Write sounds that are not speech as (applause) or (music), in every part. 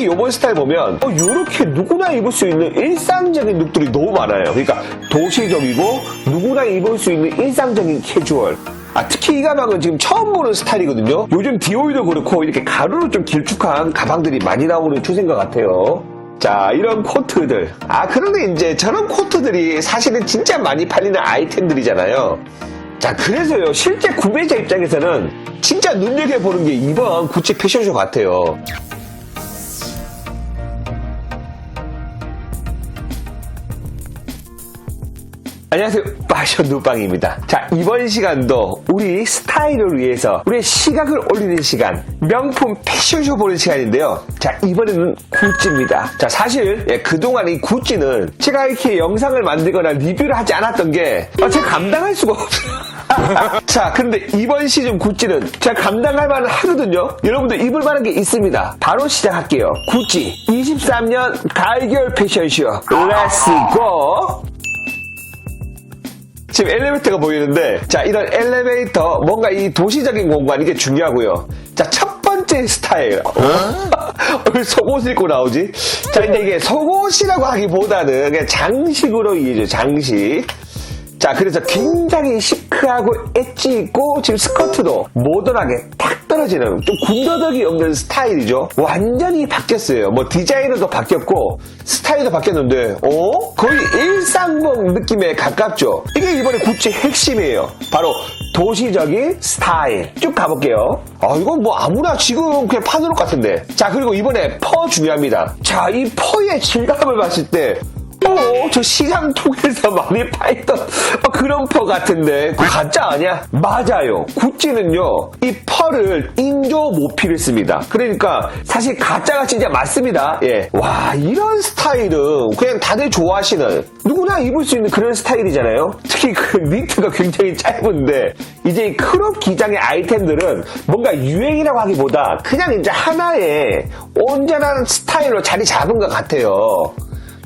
특히 이번 스타일 보면 어, 이렇게 누구나 입을 수 있는 일상적인 룩들이 너무 많아요. 그러니까 도시적이고 누구나 입을 수 있는 일상적인 캐주얼. 아, 특히 이 가방은 지금 처음 보는 스타일이거든요. 요즘 디오이도 그렇고 이렇게 가루로 좀 길쭉한 가방들이 많이 나오는 추세인 것 같아요. 자, 이런 코트들. 아, 그런데 이제 저런 코트들이 사실은 진짜 많이 팔리는 아이템들이잖아요. 자, 그래서요, 실제 구매자 입장에서는 진짜 눈여겨보는 게 이번 구찌 패션쇼 같아요. 안녕하세요. 파션 누빵입니다. 자, 이번 시간도 우리 스타일을 위해서 우리의 시각을 올리는 시간, 명품 패션쇼 보는 시간인데요. 자, 이번에는 구찌입니다. 자, 사실, 예, 그동안 이 구찌는 제가 이렇게 영상을 만들거나 리뷰를 하지 않았던 게, 아, 제가 감당할 수가 없어요. (laughs) 자, 근데 이번 시즌 구찌는 제가 감당할 만은 하거든요. 여러분들 입을 만한 게 있습니다. 바로 시작할게요. 구찌 23년 가을겨울 패션쇼. 렛츠 고! 지금 엘리베이터가 보이는데, 자, 이런 엘리베이터, 뭔가 이 도시적인 공간, 이게 중요하고요. 자, 첫 번째 스타일. (laughs) 왜 속옷을 입고 나오지? 자, 근데 이게 속옷이라고 하기보다는 그냥 장식으로 이해죠, 장식. 자, 그래서 굉장히 시크하고 엣지 있고, 지금 스커트도 모던하게 탁 떨어지는 좀 군더더기 없는 스타일이죠. 완전히 바뀌었어요. 뭐 디자이너도 바뀌었고, 스타일도 바뀌었는데, 어? 거의 일상복 느낌에 가깝죠. 이게 이번에 구찌 핵심이에요. 바로 도시적인 스타일. 쭉 가볼게요. 아, 이건 뭐 아무나 지금 그냥 파는 옷 같은데. 자, 그리고 이번에 퍼 중요합니다. 자, 이 퍼의 질감을 봤을 때, 어, 저 시장 통해서 많이 팔던 어, 그런 퍼 같은데 가짜 아니야? 맞아요. 구찌는요 이 펄을 인조 모피를 씁니다. 그러니까 사실 가짜가 진짜 맞습니다. 예, 와 이런 스타일은 그냥 다들 좋아하시는 누구나 입을 수 있는 그런 스타일이잖아요. 특히 그 니트가 굉장히 짧은데 이제 이 크롭 기장의 아이템들은 뭔가 유행이라고 하기보다 그냥 이제 하나의 온전한 스타일로 자리 잡은 것 같아요.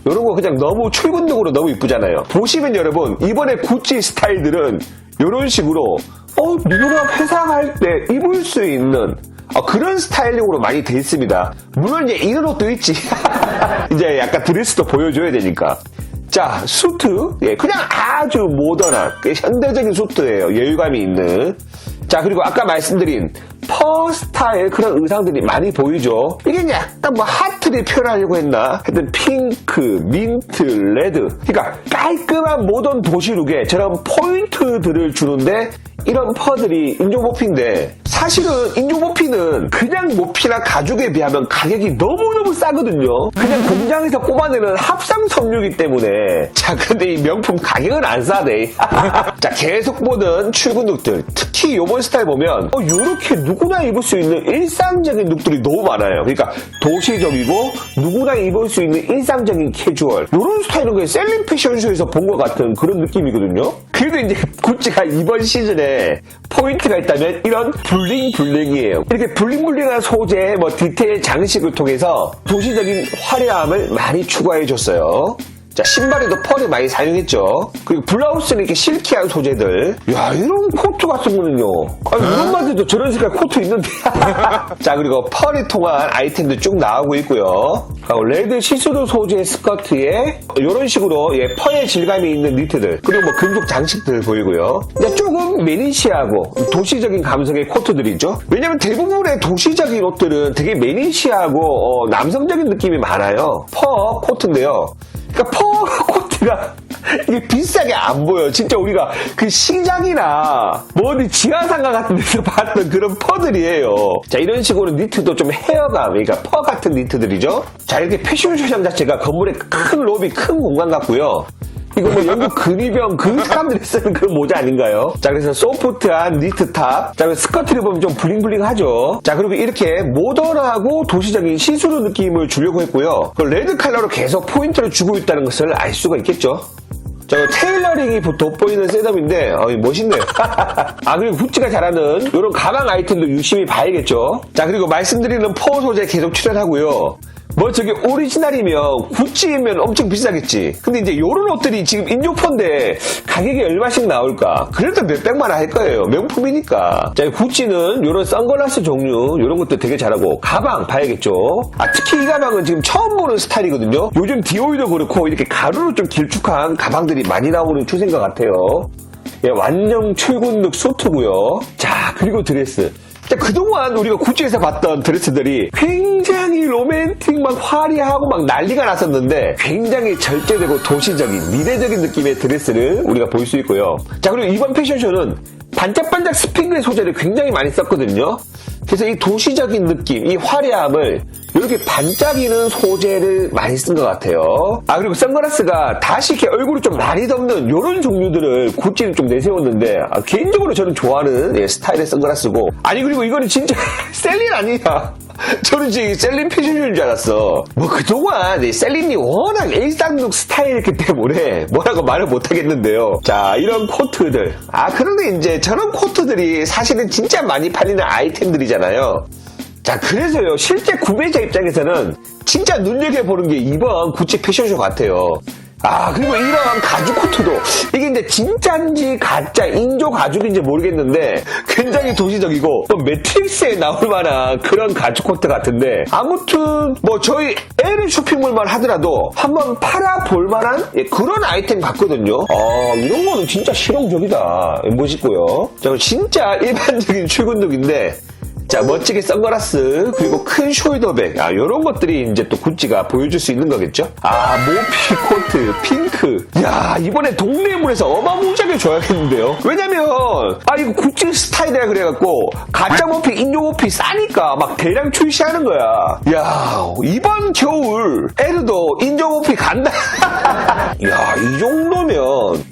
이런 거 그냥 너무 출근룩으로 너무 이쁘잖아요. 보시면 여러분 이번에 구찌 스타일들은 이런 식으로 어 누구나 회사 갈 때 입을 수 있는 어, 그런 스타일링으로 많이 돼 있습니다. 물론 이제 이런 옷도 있지. (laughs) 이제 약간 드레스도 보여줘야 되니까. 자, 수트. 예, 그냥 아주 모던한, 그 현대적인 수트예요. 여유감이 있는. 자, 그리고 아까 말씀드린 퍼 스타일 그런 의상들이 많이 보이죠. 이게 약간 뭐 하트를 표현하려고 했나? 하여튼 핑크, 민트, 레드. 그러니까 깔끔한 모던 도시룩에 저런 포인트들을 주는데 이런 퍼들이 인조모피인데 사실은 인조모피는 그냥 모피나 가죽에 비하면 가격이 너무너무 싸거든요. 그냥 공장에서 뽑아내는 합성 섬유이기 때문에 자 근데 이 명품 가격은 안 싸네. (laughs) 자 계속 보는 출근 룩들 특히 요번 스타일 보면 어, 요렇게 누구나 입을 수 있는 일상적인 룩들이 너무 많아요. 그러니까 도시적이고 누구나 입을 수 있는 일상적인 캐주얼 요런 스타일은 그냥 셀링 패션쇼에서 본 것 같은 그런 느낌이거든요. 그래도 이제 (laughs) 구찌가 이번 시즌에 포인트가 있다면 이런 블링블링이에요. 이렇게 블링블링한 소재, 뭐 디테일 장식을 통해서 도시적인 화려함을 많이 추가해줬어요. 자, 신발에도 펄을 많이 사용했죠. 그리고 블라우스는 이렇게 실키한 소재들. 야, 이런 코트 같은 거는요. 아, 이런 바지도 저런 색깔 코트 있는데. (laughs) 자, 그리고 펄이 통한 아이템도 쭉 나오고 있고요. 아, 레드 시스루 소재 스커트에 이런 식으로 예, 펄의 질감이 있는 니트들. 그리고 뭐 금속 장식들 보이고요. 조금 매니시하고 도시적인 감성의 코트들이죠. 왜냐면 대부분의 도시적인 옷들은 되게 매니시하고 어, 남성적인 느낌이 많아요. 퍼 코트인데요. 그러니까 퍼 코트가 이게 비싸게 안 보여. 진짜 우리가 그 시장이나 뭐 어디 지하상가 같은 데서 봤던 그런 퍼들이에요. 자, 이런 식으로 니트도 좀 헤어감, 그러니까 퍼 같은 니트들이죠. 자, 이렇게 패션 쇼장 자체가 건물에 큰 로비, 큰 공간 같고요. 이거 뭐 영국 근위병 그 사람들이 쓰는 그런 모자 아닌가요? 자 그래서 소프트한 니트 탑. 자 그리고 스커트를 보면 좀 블링블링하죠. 자 그리고 이렇게 모던하고 도시적인 시스루 느낌을 주려고 했고요. 그 레드 컬러로 계속 포인트를 주고 있다는 것을 알 수가 있겠죠. 자, 테일러링이 돋보이는 셋업인데, 어, 멋있네요. (laughs) 아, 그리고 구찌가 잘하는 이런 가방 아이템도 유심히 봐야겠죠. 자, 그리고 말씀드리는 포 소재 계속 출연하고요. 뭐 저게 오리지널이면 구찌면 엄청 비싸겠지. 근데 이제 요런 옷들이 지금 인조폰데 가격이 얼마씩 나올까? 그래도 몇백만 원 할 거예요. 명품이니까. 자, 구찌는 요런 선글라스 종류 요런 것도 되게 잘하고 가방 봐야겠죠. 아, 특히 이 가방은 지금 처음 보는 스타일이거든요. 요즘 디오이도 그렇고 이렇게 가루로 좀 길쭉한 가방들이 많이 나오는 추세인 것 같아요. 예, 완전 출근룩 수트고요. 자, 그리고 드레스. 자, 그동안 우리가 구찌에서 봤던 드레스들이 굉장히 로맨틱, 막 화려하고 막 난리가 났었는데 굉장히 절제되고 도시적인, 미래적인 느낌의 드레스를 우리가 볼 수 있고요. 자, 그리고 이번 패션쇼는 반짝반짝 스핑글 소재를 굉장히 많이 썼거든요. 그래서 이 도시적인 느낌, 이 화려함을 이렇게 반짝이는 소재를 많이 쓴 것 같아요. 아, 그리고 선글라스가 다시 이렇게 얼굴을 좀 많이 덮는 이런 종류들을 구찌는 좀 내세웠는데, 아, 개인적으로 저는 좋아하는 예, 스타일의 선글라스고. 아니, 그리고 이거는 진짜 (laughs) 셀린 아니야. (laughs) 저는 지금 셀린 패션쇼인 줄 알았어. 뭐 그동안 이 셀린이 워낙 일상룩 스타일이기 때문에 뭐라고 말을 못 하겠는데요. 자, 이런 코트들. 아, 그런데 이제 저런 코트들이 사실은 진짜 많이 팔리는 아이템들이잖아요. 자, 그래서요, 실제 구매자 입장에서는 진짜 눈여겨보는 게 이번 구찌 패션쇼 같아요. 아, 그리고 이런 가죽 코트도, 이게 이제 진짜인지 가짜, 인조 가죽인지 모르겠는데, 굉장히 도시적이고, 또 매트릭스에 나올 만한 그런 가죽 코트 같은데, 아무튼, 뭐, 저희 L 쇼핑몰만 하더라도 한번 팔아볼 만한 예, 그런 아이템 같거든요. 아, 이런 거는 진짜 실용적이다. 멋있고요. 자, 진짜 일반적인 출근룩인데, 자, 멋지게 선글라스, 그리고 큰 숄더백, 아, 요런 것들이 이제 또 구찌가 보여줄 수 있는 거겠죠? 아, 모피 코트, 핑크. 야, 이번에 동네물에서 어마무시하게 줘야겠는데요? 왜냐면, 아, 이거 구찌 스타일이라 그래갖고, 가짜 모피, 인조 모피 싸니까 막 대량 출시하는 거야. 야, 이번 겨울, 에르도 인조 모피 간다. (laughs) 야, 이 정도면,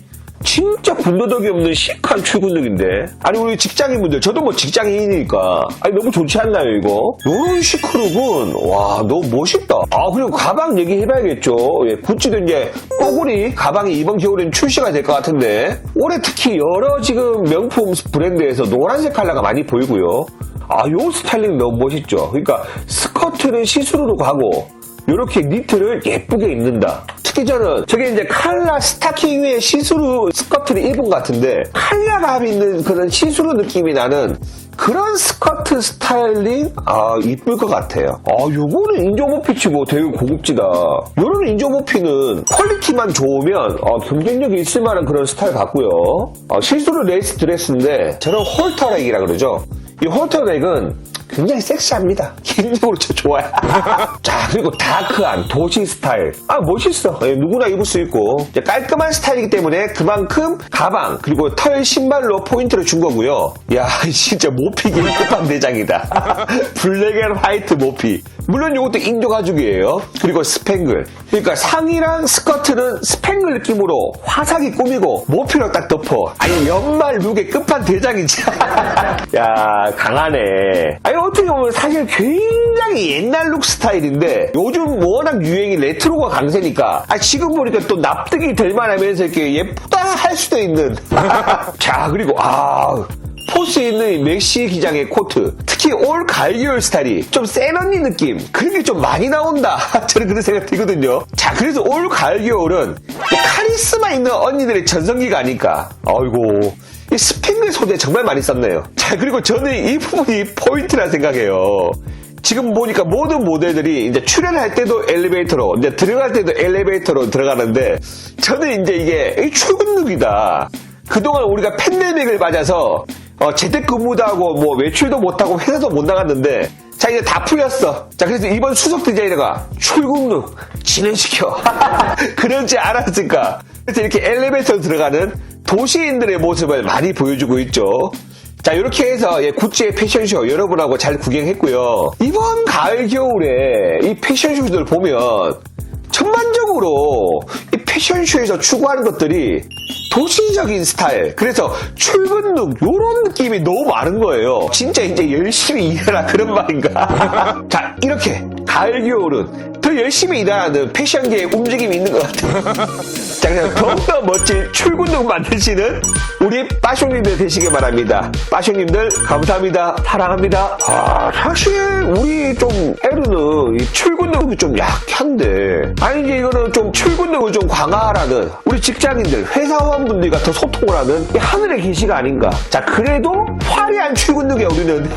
진짜 군더더기 없는 시크한 출근룩인데. 아니 우리 직장인분들 저도 뭐 직장인이니까. 아니 너무 좋지 않나요 이거? 요런 시크룩은 와 너무 멋있다. 아 그리고 가방 얘기해봐야겠죠. 예, 구찌도 이제 뽀글이 가방이 이번 겨울엔 출시가 될 것 같은데. 올해 특히 여러 지금 명품 브랜드에서 노란색 컬러가 많이 보이고요. 아 요 스타일링 너무 멋있죠. 그러니까 스커트는 시스루로 가고 이렇게 니트를 예쁘게 입는다. 특히 저는 저게 이제 칼라 스타킹 위에 시스루 스커트를 입은 것 같은데 칼라감 있는 그런 시스루 느낌이 나는 그런 스커트 스타일링 아 이쁠 것 같아요. 아 요거는 인조모피치 뭐 되게 고급지다. 요런 인조모피는 퀄리티만 좋으면 어, 경쟁력이 있을 만한 그런 스타일 같고요. 어, 시스루 레이스 드레스인데 저는 홀터렉이라 그러죠. 이 홀터렉은 굉장히 섹시합니다. 개인적으로 저 좋아요. (laughs) 자, 그리고 다크한 도시 스타일. 아, 멋있어. 예, 누구나 입을 수 있고. 깔끔한 스타일이기 때문에 그만큼 가방, 그리고 털 신발로 포인트를 준 거고요. 야, (laughs) 진짜 모피기 끝판 대장이다. (laughs) 블랙 앤 화이트 모피. 물론 이것도 인조 가죽이에요. 그리고 스팽글. 그러니까 상의랑 스커트는 스팽글 느낌으로 화사하게 꾸미고 모피로 딱 덮어. 아니, 연말 룩의 끝판 대장이지. (laughs) 야, 강하네. 아니, 어떻게 보면 사실 굉장히 옛날 룩 스타일인데 요즘 워낙 유행이 레트로가 강세니까 아, 지금 보니까 또 납득이 될 만하면서 이렇게 예쁘다 할 수도 있는. (laughs) 자, 그리고 아. 포스 있는 이 맥시 기장의 코트 특히 올 가을 스타일이 좀 센 언니 느낌 그런 게 좀 많이 나온다. (laughs) 저는 그런 생각 들거든요. 자 그래서 올 가을 겨울은 이 카리스마 있는 언니들의 전성기가 아닐까. 아이고 이 스팽글 소재 정말 많이 썼네요. 자 그리고 저는 이 부분이 포인트라 생각해요. 지금 보니까 모든 모델들이 이제 출연할 때도 엘리베이터로, 이제 들어갈 때도 엘리베이터로 들어가는데, 저는 이제 이게 출근룩이다. 그동안 우리가 팬데믹을 맞아서, 어, 재택근무도 하고, 뭐, 외출도 못하고, 회사도 못 나갔는데, 자, 이제 다 풀렸어. 자, 그래서 이번 수석 디자이너가 출국룩 진행시켜. (laughs) 그런지 알았을까. 그래서 이렇게 엘리베이터로 들어가는 도시인들의 모습을 많이 보여주고 있죠. 자, 이렇게 해서 예, 구찌의 패션쇼 여러분하고 잘 구경했고요. 이번 가을 겨울에 이 패션쇼들 보면 전반적으로 이 패션쇼에서 추구하는 것들이 도시적인 스타일. 그래서 출근룩 이런 느낌이 너무 많은 거예요. 진짜 이제 열심히 일하라 (laughs) 그런 말인가? (laughs) 자, 이렇게 가을 겨울은 더 열심히 일하는 패션계의 움직임이 있는 것 같아요. (laughs) 자, 그래서 더욱더 멋진 출근룩 만드시는 우리 빠쇼님들 되시길 바랍니다. 빠쇼님들 감사합니다. 사랑합니다. 아, 사실 우리 좀 L은 이 출근 능력이 좀 약한데 아니 이제 이거는 좀 출근 능력을 좀 강화하라는 우리 직장인들 회사원 분들과 더 소통을 하는 이 하늘의 계시가 아닌가. 자 그래도 화려한 출근 능력에 우리는